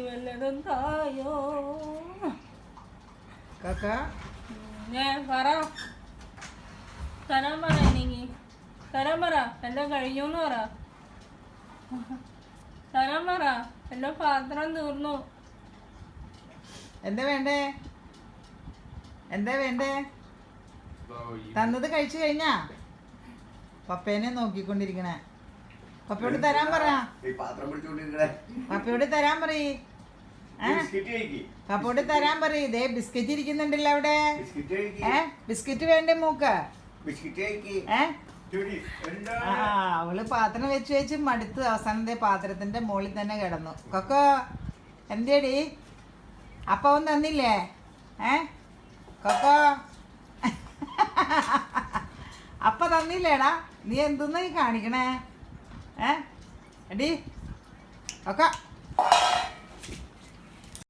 എനിക്ക് വല്ലതും തായോ കാക്ക ഞാൻ പറ. തരാൻ പറ എനിക്ക് തരാൻ പറ. എല്ലാം കഴിഞ്ഞു എന്ന് പറ. തരാൻ പറ. എല്ലാം പാത്രം തീർന്നു. എന്താ വേണ്ടേ? എന്താ വേണ്ടേ? തന്നത് കഴിച്ചു കഴിഞ്ഞാ? പപ്പേനെ നോക്കിക്കൊണ്ടിരിക്കണേ. പപ്പയോട് തരാൻ പറയാ ഈ പാത്രം പിടിച്ചോണ്ടിരിക്കണേ. പപ്പയോട് തരാൻ പറയ്. പപ്പയോട് തരാൻ പറയൂ. ഇതേ ബിസ്ക്കറ്റ് ഇരിക്കുന്നുണ്ടല്ലോ അവിടെ. ഏ ബിസ്ക്കറ്റ് വേണ്ടേ മൂക്ക്? ആ അവൾ പാത്രം വെച്ച് വെച്ച് മടുത്ത് അവസാനത്തെ പാത്രത്തിന്റെ മുകളിൽ തന്നെ കിടന്നു. കൊക്കോ എന്തേടി? അപ്പ അവൻ തന്നില്ലേ? ഏ? കൊക്കോ? അപ്പ തന്നില്ലേടാ? നീ എന്തെന്ന് കാണിക്കണേ? ഏ? എടി കൊക്കോ.